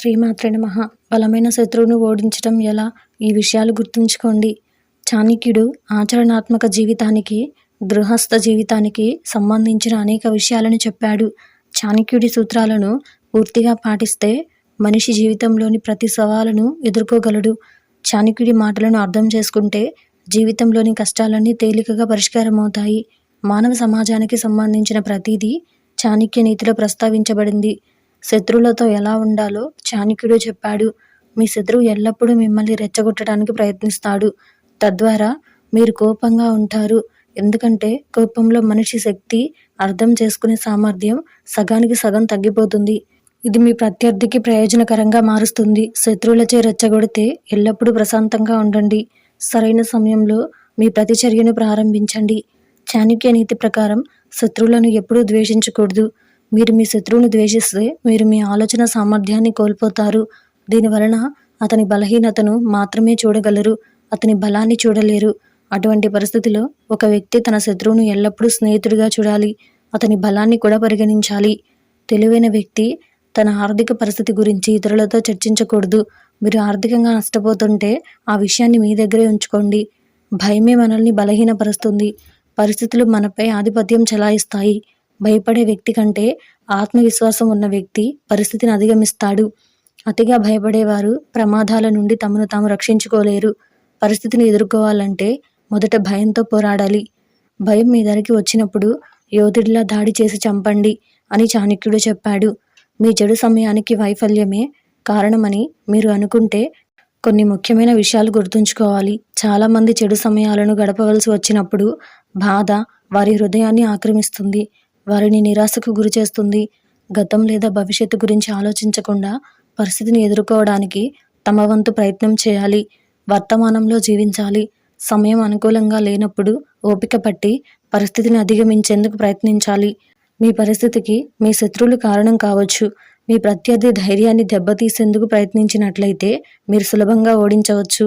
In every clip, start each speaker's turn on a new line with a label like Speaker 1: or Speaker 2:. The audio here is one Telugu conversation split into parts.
Speaker 1: శ్రీమాత్రే మహా బలమైన శత్రువును ఓడించటం ఎలా? ఈ విషయాలు గుర్తుంచుకోండి. చాణక్యుడు ఆచరణాత్మక జీవితానికి గృహస్థ జీవితానికి సంబంధించిన అనేక విషయాలను చెప్పాడు. చాణక్యుడి సూత్రాలను పూర్తిగా పాటిస్తే మనిషి జీవితంలోని ప్రతి సవాలును ఎదుర్కోగలడు. చాణక్యుడి మాటలను అర్థం చేసుకుంటే జీవితంలోని కష్టాలన్నీ తేలికగా పరిష్కారమవుతాయి. మానవ సమాజానికి సంబంధించిన ప్రతిదీ చాణక్య నీతిలో ప్రస్తావించబడింది. శత్రువులతో ఎలా ఉండాలో చాణక్యుడు చెప్పాడు. మీ శత్రువు ఎల్లప్పుడూ మిమ్మల్ని రెచ్చగొట్టడానికి ప్రయత్నిస్తాడు. తద్వారా మీరు కోపంగా ఉంటారు. ఎందుకంటే కోపంలో మనిషి శక్తి అర్థం చేసుకునే సామర్థ్యం సగానికి సగం తగ్గిపోతుంది. ఇది మీ ప్రత్యర్థికి ప్రయోజనకరంగా మారుస్తుంది. శత్రువులచే రెచ్చగొడితే ఎల్లప్పుడూ ప్రశాంతంగా ఉండండి. సరైన సమయంలో మీ ప్రతిచర్యను ప్రారంభించండి. చాణక్య నీతి ప్రకారం శత్రువులను ఎప్పుడూ ద్వేషించకూడదు. మీరు మీ శత్రువును ద్వేషిస్తే మీరు మీ ఆలోచన సామర్థ్యాన్ని కోల్పోతారు. దీనివలన అతని బలహీనతను మాత్రమే చూడగలరు అతని బలాన్ని చూడలేరు. అటువంటి పరిస్థితిలో ఒక వ్యక్తి తన శత్రువును ఎల్లప్పుడూ స్నేహితుడిగా చూడాలి అతని బలాన్ని కూడా పరిగణించాలి. తెలివైన వ్యక్తి తన ఆర్థిక పరిస్థితి గురించి ఇతరులతో చర్చించకూడదు. మీరు ఆర్థికంగా నష్టపోతుంటే ఆ విషయాన్ని మీ దగ్గరే ఉంచుకోండి. భయమే మనల్ని బలహీనపరుస్తుంది. పరిస్థితులు మనపై ఆధిపత్యం చెలాయిస్తాయి. భయపడే వ్యక్తి కంటే ఆత్మవిశ్వాసం ఉన్న వ్యక్తి పరిస్థితిని అధిగమిస్తాడు. అతిగా భయపడేవారు ప్రమాదాల నుండి తమను తాము రక్షించుకోలేరు. పరిస్థితిని ఎదుర్కోవాలంటే మొదట భయంతో పోరాడాలి. భయం మీ ధరకి వచ్చినప్పుడు యోధుడిలా దాడి చేసి చంపండి అని చాణక్యుడు చెప్పాడు. మీ చెడు సమయానికి వైఫల్యమే కారణమని మీరు అనుకుంటే కొన్ని ముఖ్యమైన విషయాలు గుర్తుంచుకోవాలి. చాలామంది చెడు సమయాలను గడపవలసి వచ్చినప్పుడు బాధ వారి హృదయాన్ని ఆక్రమిస్తుంది. వారిని నిరాశకు గురి చేస్తుంది. గతం లేదా భవిష్యత్తు గురించి ఆలోచించకుండా పరిస్థితిని ఎదుర్కోవడానికి తమ వంతు ప్రయత్నం చేయాలి. వర్తమానంలో జీవించాలి. సమయం అనుకూలంగా లేనప్పుడు ఓపిక పట్టి పరిస్థితిని అధిగమించేందుకు ప్రయత్నించాలి. మీ పరిస్థితికి మీ శత్రువులు కారణం కావచ్చు. మీ ప్రత్యర్థి ధైర్యాన్ని దెబ్బతీసేందుకు ప్రయత్నించినట్లయితే మీరు సులభంగా ఓడించవచ్చు.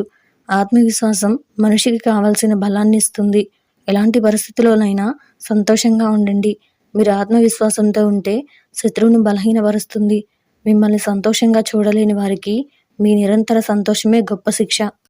Speaker 1: ఆత్మవిశ్వాసం మనిషికి కావలసిన బలాన్ని ఇస్తుంది. ఎలాంటి పరిస్థితిలోనైనా సంతోషంగా ఉండండి. మీరు ఆత్మవిశ్వాసంతో ఉంటే శత్రువును బలహీనపరుస్తుంది. మిమ్మల్ని సంతోషంగా చూడలేని వారికి మీ నిరంతర సంతోషమే గొప్ప శిక్ష.